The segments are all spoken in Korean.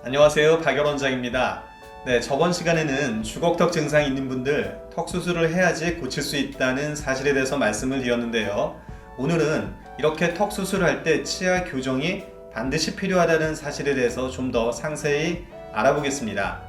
안녕하세요. 박열 원장입니다. 네, 저번 시간에는 주걱턱 증상이 있는 분들 턱 수술을 해야지 고칠 수 있다는 사실에 대해서 말씀을 드렸는데요. 오늘은 이렇게 턱 수술할 때 치아 교정이 반드시 필요하다는 사실에 대해서 좀 더 상세히 알아보겠습니다.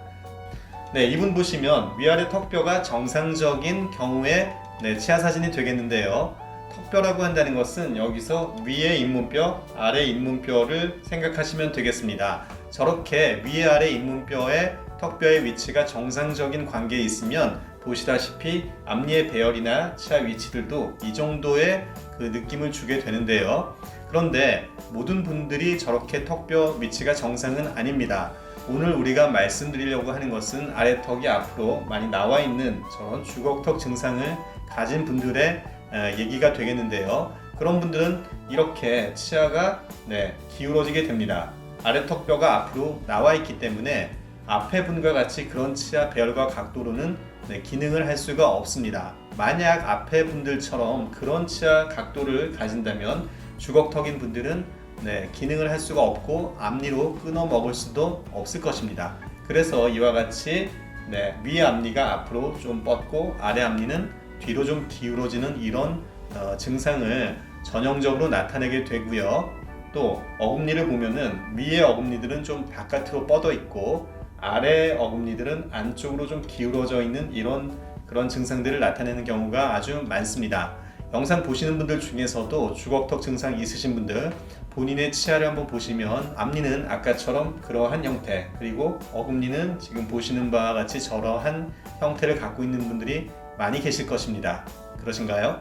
네, 이분 보시면 위아래 턱뼈가 정상적인 경우에 네, 치아 사진이 되겠는데요. 턱뼈라고 한다는 것은 여기서 위에 잇몸뼈, 아래 잇몸뼈를 생각하시면 되겠습니다. 저렇게 위에 아래 잇몸뼈의 턱뼈의 위치가 정상적인 관계에 있으면 보시다시피 앞니의 배열이나 치아 위치들도 이 정도의 그 느낌을 주게 되는데요. 그런데 모든 분들이 저렇게 턱뼈 위치가 정상은 아닙니다. 오늘 우리가 말씀드리려고 하는 것은 아래 턱이 앞으로 많이 나와 있는 저런 주걱턱 증상을 가진 분들의 에, 얘기가 되겠는데요. 그런 분들은 이렇게 치아가 네, 기울어지게 됩니다. 아래 턱뼈가 앞으로 나와 있기 때문에 앞에 분과 같이 그런 치아 배열과 각도로는 네, 기능을 할 수가 없습니다. 만약 앞에 분들처럼 그런 치아 각도를 가진다면 주걱턱인 분들은 네, 기능을 할 수가 없고 앞니로 끊어 먹을 수도 없을 것입니다. 그래서 이와 같이 네, 위 앞니가 앞으로 좀 뻗고 아래 앞니는 뒤로 좀 기울어지는 이런 어, 증상을 전형적으로 나타내게 되고요. 또 어금니를 보면은 위의 어금니들은 좀 바깥으로 뻗어 있고 아래 어금니들은 안쪽으로 좀 기울어져 있는 이런 그런 증상들을 나타내는 경우가 아주 많습니다. 영상 보시는 분들 중에서도 주걱턱 증상 있으신 분들 본인의 치아를 한번 보시면 앞니는 아까처럼 그러한 형태 그리고 어금니는 지금 보시는 바와 같이 저러한 형태를 갖고 있는 분들이 많이 계실 것입니다. 그러신가요?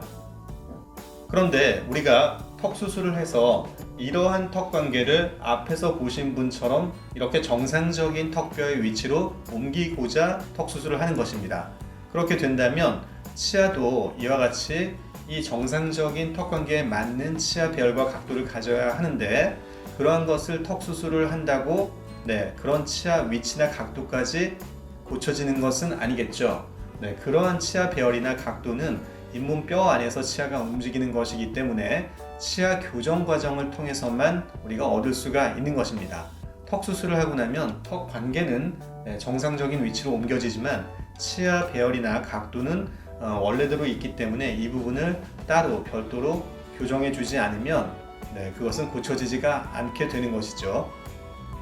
그런데 우리가 턱 수술을 해서 이러한 턱 관계를 앞에서 보신 분처럼 이렇게 정상적인 턱뼈의 위치로 옮기고자 턱 수술을 하는 것입니다. 그렇게 된다면 치아도 이와 같이 이 정상적인 턱 관계에 맞는 치아 배열과 각도를 가져야 하는데 그러한 것을 턱 수술을 한다고 네, 그런 치아 위치나 각도까지 고쳐지는 것은 아니겠죠. 네, 그러한 치아 배열이나 각도는 잇몸 뼈 안에서 치아가 움직이는 것이기 때문에 치아 교정 과정을 통해서만 우리가 얻을 수가 있는 것입니다. 턱 수술을 하고 나면 턱 관계는 네, 정상적인 위치로 옮겨지지만 치아 배열이나 각도는 어, 원래대로 있기 때문에 이 부분을 따로 별도로 교정해 주지 않으면 네, 그것은 고쳐지지가 않게 되는 것이죠.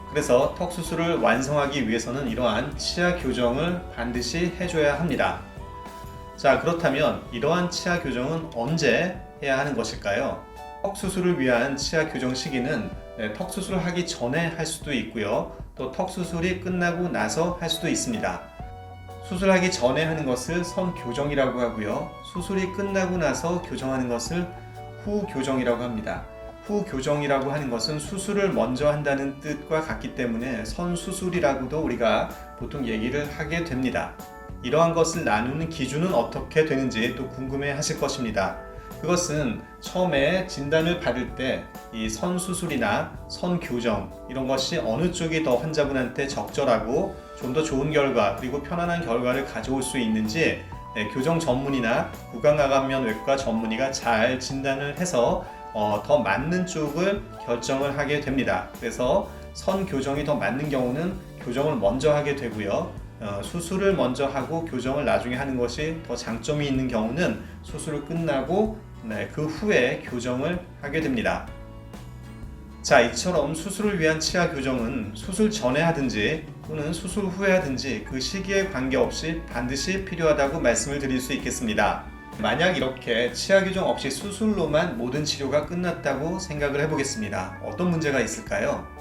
그래서 턱 수술을 완성하기 위해서는 이러한 치아 교정을 반드시 해줘야 합니다. 자, 그렇다면 이러한 치아 교정은 언제 해야 하는 것일까요? 턱 수술을 위한 치아 교정 시기는 네, 턱 수술을 하기 전에 할 수도 있고요. 또 턱 수술이 끝나고 나서 할 수도 있습니다. 수술하기 전에 하는 것을 선 교정이라고 하고요. 수술이 끝나고 나서 교정하는 것을 후 교정이라고 합니다. 후 교정이라고 하는 것은 수술을 먼저 한다는 뜻과 같기 때문에 선 수술이라고도 우리가 보통 얘기를 하게 됩니다. 이러한 것을 나누는 기준은 어떻게 되는지 또 궁금해 하실 것입니다. 그것은 처음에 진단을 받을 때 이 선 수술이나 선 교정 이런 것이 어느 쪽이 더 환자분한테 적절하고 좀 더 좋은 결과 그리고 편안한 결과를 가져올 수 있는지 네, 교정 전문의나 구강아감면 외과 전문의가 잘 진단을 해서 어, 더 맞는 쪽을 결정을 하게 됩니다. 그래서 선 교정이 더 맞는 경우는 교정을 먼저 하게 되고요. 어, 수술을 먼저 하고 교정을 나중에 하는 것이 더 장점이 있는 경우는 수술을 끝나고 네, 그 후에 교정을 하게 됩니다. 자, 이처럼 수술을 위한 치아 교정은 수술 전에 하든지 또는 수술 후에 하든지 그 시기에 관계없이 반드시 필요하다고 말씀을 드릴 수 있겠습니다. 만약 이렇게 치아 교정 없이 수술로만 모든 치료가 끝났다고 생각을 해보겠습니다. 어떤 문제가 있을까요?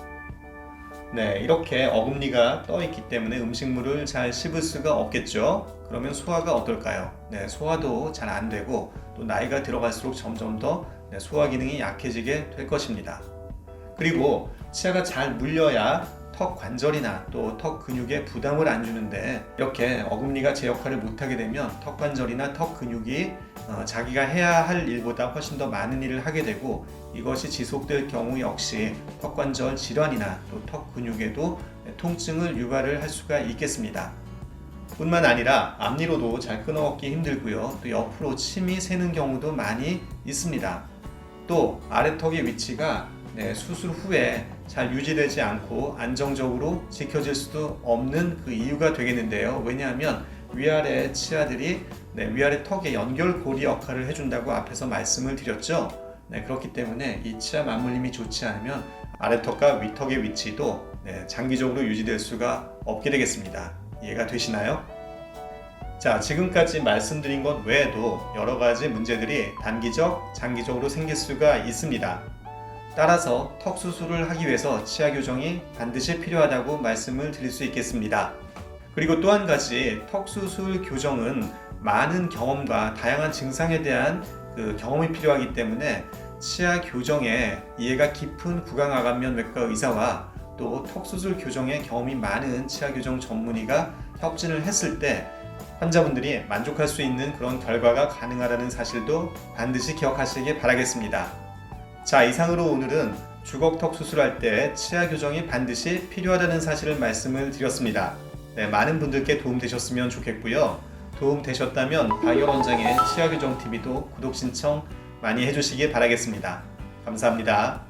네, 이렇게 어금니가 떠 있기 때문에 음식물을 잘 씹을 수가 없겠죠. 그러면 소화가 어떨까요? 네, 소화도 잘 안 되고 또 나이가 들어갈수록 점점 더 네, 소화 기능이 약해지게 될 것입니다. 그리고 치아가 잘 물려야 턱 관절이나 또 턱 근육에 부담을 안 주는데 이렇게 어금니가 제 역할을 못하게 되면 턱 관절이나 턱 근육이 어, 자기가 해야 할 일보다 훨씬 더 많은 일을 하게 되고 이것이 지속될 경우 역시 턱 관절 질환이나 또 턱 근육에도 통증을 유발을 할 수가 있겠습니다. 뿐만 아니라 앞니로도 잘 끊어먹기 힘들고요. 또 옆으로 침이 새는 경우도 많이 있습니다. 또 아래턱의 위치가 네, 수술 후에 잘 유지되지 않고 안정적으로 지켜질 수도 없는 그 이유가 되겠는데요. 왜냐하면 위아래 치아들이 네, 위아래 턱의 연결고리 역할을 해준다고 앞에서 말씀을 드렸죠. 네, 그렇기 때문에 이 치아 맞물림이 좋지 않으면 아래 턱과 위 턱의 위치도 네, 장기적으로 유지될 수가 없게 되겠습니다. 이해가 되시나요? 자, 지금까지 말씀드린 것 외에도 여러 가지 문제들이 단기적, 장기적으로 생길 수가 있습니다. 따라서 턱 수술을 하기 위해서 치아 교정이 반드시 필요하다고 말씀을 드릴 수 있겠습니다. 그리고 또 한 가지 턱 수술 교정은 많은 경험과 다양한 증상에 대한 그 경험이 필요하기 때문에 치아 교정에 이해가 깊은 구강아간면 외과 의사와 또 턱 수술 교정에 경험이 많은 치아 교정 전문의가 협진을 했을 때 환자분들이 만족할 수 있는 그런 결과가 가능하다는 사실도 반드시 기억하시길 바라겠습니다. 자, 이상으로 오늘은 주걱턱 수술할 때 치아 교정이 반드시 필요하다는 사실을 말씀을 드렸습니다. 네, 많은 분들께 도움 되셨으면 좋겠고요. 도움 되셨다면 바이오 원장의 치아 교정 TV도 구독 신청 많이 해주시길 바라겠습니다. 감사합니다.